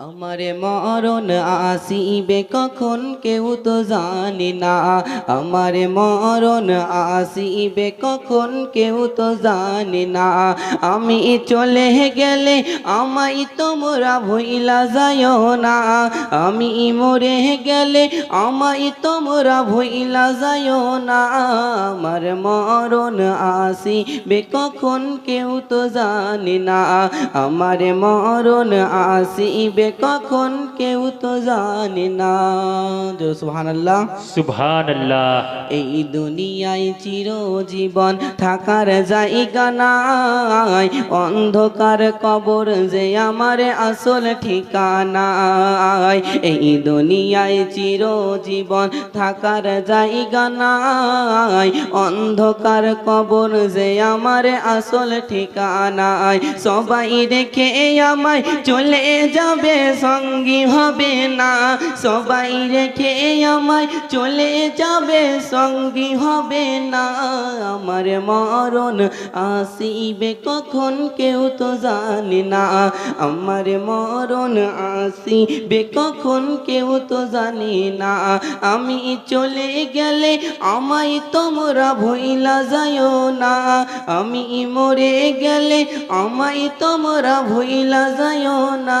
আমারে মরণ আসিবে কখন কেউ তো জানি না। আমারে মরণ আসিবে কখন কেউ তো জানি না। আমি চলে গেলে আমায় তোমরা ভইলা যাইও না। আমি মরে গেলে আমায় তোমরা ভইলা যায় না। আমার মরণ আসিবে কখন কেউ তো জানে না। আমার মরণ আসিবে কখন কেউ তো জানে না। সুবহানাল্লাহ। সুবহানাল্লাহ। এই দুনিয়ায় চিরজীবন থাকার জায়গা নাই। অন্ধকার কবর যে আমার আসল ঠিকানা। এই দুনিয়ায় চিরজীবন থাকার জায়গা নাই। অন্ধকার কবর যে আমার আসল ঠিকানায় সবাই রেখে আমায় চলে যাবে সঙ্গী হবে না। সবাই রেখে আমায় চলে যাবে, সঙ্গী হবে না। আমার মরণ আসিবে কখন কেউ তো জানে না। আমার মরণ আসিবে কখন কেউ তো জানে না। আমি চলে গেলে আমায় তোমরা ভইলা যাইও না। আমি মরে গেলে আমায় তোমরা ভইলা যাইও না।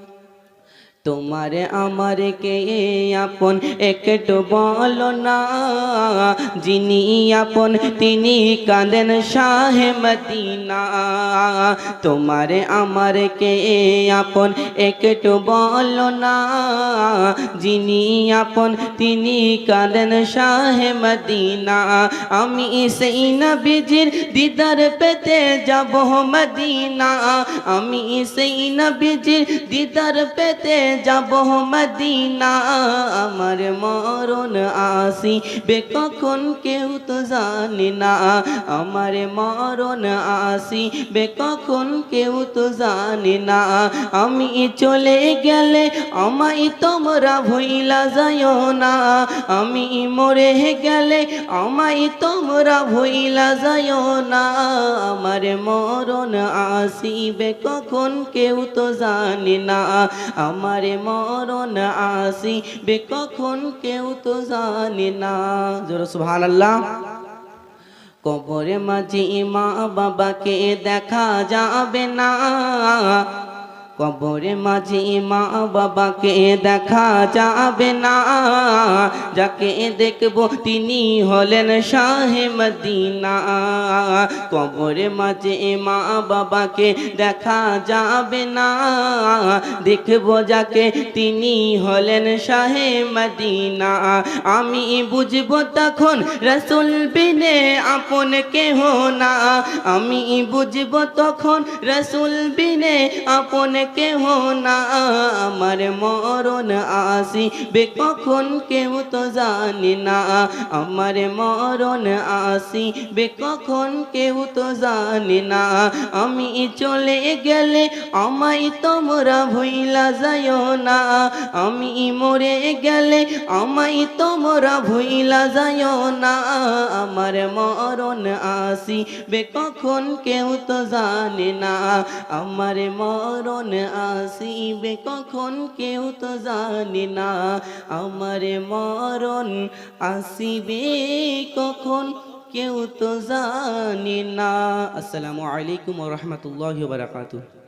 তোমার আমার কে আপন একটু বলো না। যিনি আপন তিনি কাঁদেন শাহে মদিনা। তোমার আমার কে আপন একটু বলো না। যিনি আপন তিনি কাঁদেন শাহে মদিনা। আমি সেই নবীজির দিদার পেতে যাব মদিনা। আমি সেই নবীজির দিদার পেতে যাব মদিনা, আমার মরণ আসি। বে কখন কেউ তো জানে না, আমার মরণ আসি। বে কখন কেউ তো জানে না, আমি চলে গেলে আমায় তোমরা ভইলা যাইও না। আমি মরে গেলে আমায় তোমরা ভইলা যায় না। আমার মরণ আসিবে কখন কেউ তো জানে না, আমার মরণ আসিবে কখন কেউ তো জানে না। জোর সুহান আল্লাহ কবরে মাঝে মা বাবাকে দেখা যাবে না। কবরে মাঝে মা বাবাকে দেখা যাবে না। যাকে দেখব তিনি হলেন শাহে মদিনা। কবরে মাঝে মা বাবাকে দেখা যাবে না। দেখব যাকে তিনি হলেন শাহে মদিনা। আমি বুঝব তখন রসুল বিনে আপন কেহ না। আমি বুঝব তখন রসুল বিনে আপন কেহ না, আমার মরণ আসিবে, কখন কেউ তো জানে না, আমার মরণ আসিবে, কখন কেউ তো জানে না। আমি চলে গেলে আমায় তোমরা ভইলা যাইও না, আমি মরে গেলে আমায় তোমরা ভইলা যাইও না, আমার মরণ আসিবে, কখন কেউ তো জানে না, আমার মরণ আসিবে, কখন কেউ তো জানি না। আমার মরণ আসিবে, কখন কেউ তো জানি না। আসসালামু আলাইকুম রহমতুল্লাহ বারাকাতুহ।